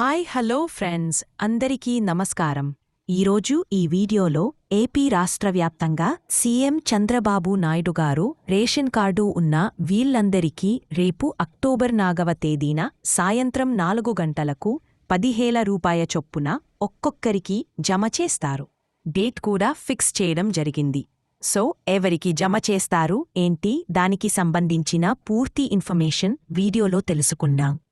Hi hello friends. అందరికీ నమస్కారం. ఈరోజు ఈ వీడియోలో ఏపీ రాష్ట్ర వ్యాప్తంగా సీఎం చంద్రబాబు నాయుడు గారు రేషన్ కార్డు ఉన్న వీళ్ళందరికీ రేపు అక్టోబర్ నాగవ తేదీన సాయంత్రం నాలుగు గంటలకు పదిహేల రూపాయ చొప్పున ఒక్కొక్కరికి జమ చేస్తారు. డేట్ కూడా ఫిక్స్ చేయడం జరిగింది. సో ఎవరికి జమ చేస్తారు ఏంటి దానికి సంబంధించిన పూర్తి ఇన్ఫర్మేషన్ వీడియోలో తెలుసుకుందాం.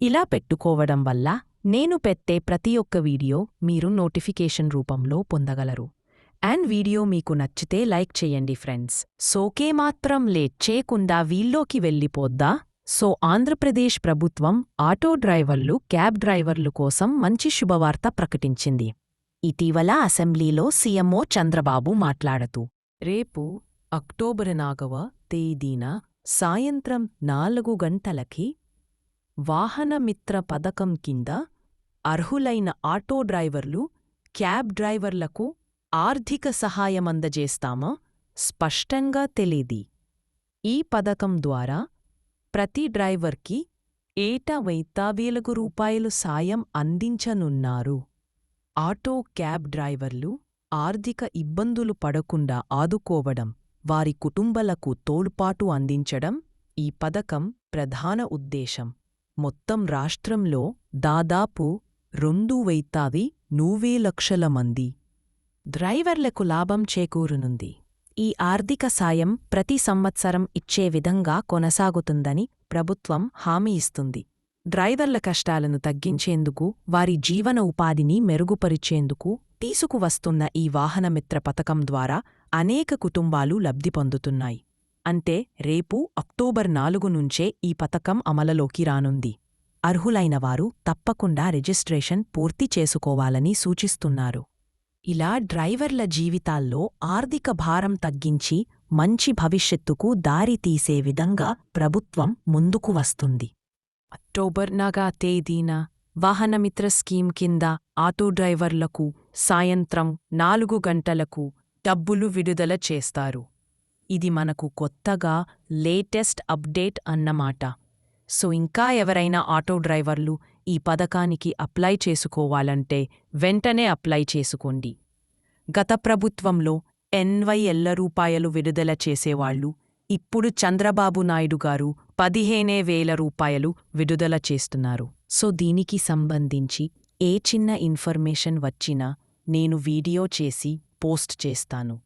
ఇలా పెట్టుకోవడం వల్ల నేను పెట్టే ప్రతి ఒక్క వీడియో మీరు నోటిఫికేషన్ రూపంలో పొందగలరు. అండ్ వీడియో మీకు నచ్చితే లైక్ చేయండి ఫ్రెండ్స్. సోకే మాత్రం లేట్ చేయకుండా వీల్లోకి వెళ్ళిపోద్దా? సో ఆంధ్రప్రదేశ్ ప్రభుత్వం ఆటో డ్రైవర్లు క్యాబ్ డ్రైవర్లు కోసం మంచి శుభవార్త ప్రకటించింది. ఇటీవల అసెంబ్లీలో సీఎంఓ చంద్రబాబు మాట్లాడుతూ రేపు అక్టోబర్ నాగవ తేదీన సాయంత్రం నాలుగు గంటలకి వాహనమిత్ర పథకం కింద అర్హులైన ఆటో డ్రైవర్లు క్యాబ్ డ్రైవర్లకు ఆర్థిక సహాయమందజేస్తామా? స్పష్టంగా తెలీది. ఈ పథకం ద్వారా ప్రతి డ్రైవర్కి ఏటా వైతావేలకు రూపాయలు సాయం అందించనున్నారు. ఆటో క్యాబ్ డ్రైవర్లు ఆర్థిక ఇబ్బందులు పడకుండా ఆదుకోవడం వారి కుటుంబాలకు తోడ్పాటు అందించడం ఈ పథకం ప్రధాన ఉద్దేశం. మొత్తం రాష్ట్రంలో దాదాపు రెండు వైతావి నూవే లక్షల మంది డ్రైవర్లకు లాభం చేకూరునుంది. ఈ ఆర్థిక సాయం ప్రతి సంవత్సరం ఇచ్చే విధంగా కొనసాగుతుందని ప్రభుత్వం హామీ ఇస్తుంది. డ్రైవర్ల కష్టాలను తగ్గించేందుకు వారి జీవన ఉపాధిని మెరుగుపరిచేందుకు తీసుకువస్తున్న ఈ వాహనమిత్ర పథకం ద్వారా అనేక కుటుంబాలు లబ్ధి పొందుతున్నాయి. అంటే రేపు అక్టోబర్ నాలుగు నుంచే ఈ పథకం అమలులోకి రానుంది. అర్హులైన వారు తప్పకుండా రిజిస్ట్రేషన్ పూర్తి చేసుకోవాలని సూచిస్తున్నారు. ఇలా డ్రైవర్ల జీవితాల్లో ఆర్థిక భారం తగ్గించి మంచి భవిష్యత్తుకు దారితీసే విధంగా ప్రభుత్వం ముందుకు వస్తుంది. అక్టోబర్ నగా తేదీన వాహనమిత్ర స్కీమ్ కింద ఆటో డ్రైవర్లకు సాయంత్రం నాలుగు గంటలకు డబ్బులు విడుదల చేస్తారు. ఇది మనకు కొత్తగా లేటెస్ట్ అప్డేట్ అన్నమాట. సో ఇంకా ఎవరైనా ఆటో డ్రైవర్లు ఈ పథకానికి అప్లై చేసుకోవాలంటే వెంటనే అప్లై చేసుకోండి. గత ప్రభుత్వంలో ఎన్వై ఎల్ల రూపాయలు విడుదల చేసేవాళ్ళు ఇప్పుడు చంద్రబాబు నాయుడు గారు పదిహేనే వేల రూపాయలు విడుదల చేస్తున్నారు. సో దీనికి సంబంధించి ఏ చిన్న ఇన్ఫర్మేషన్ వచ్చినా నేను వీడియో చేసి పోస్ట్ చేస్తాను.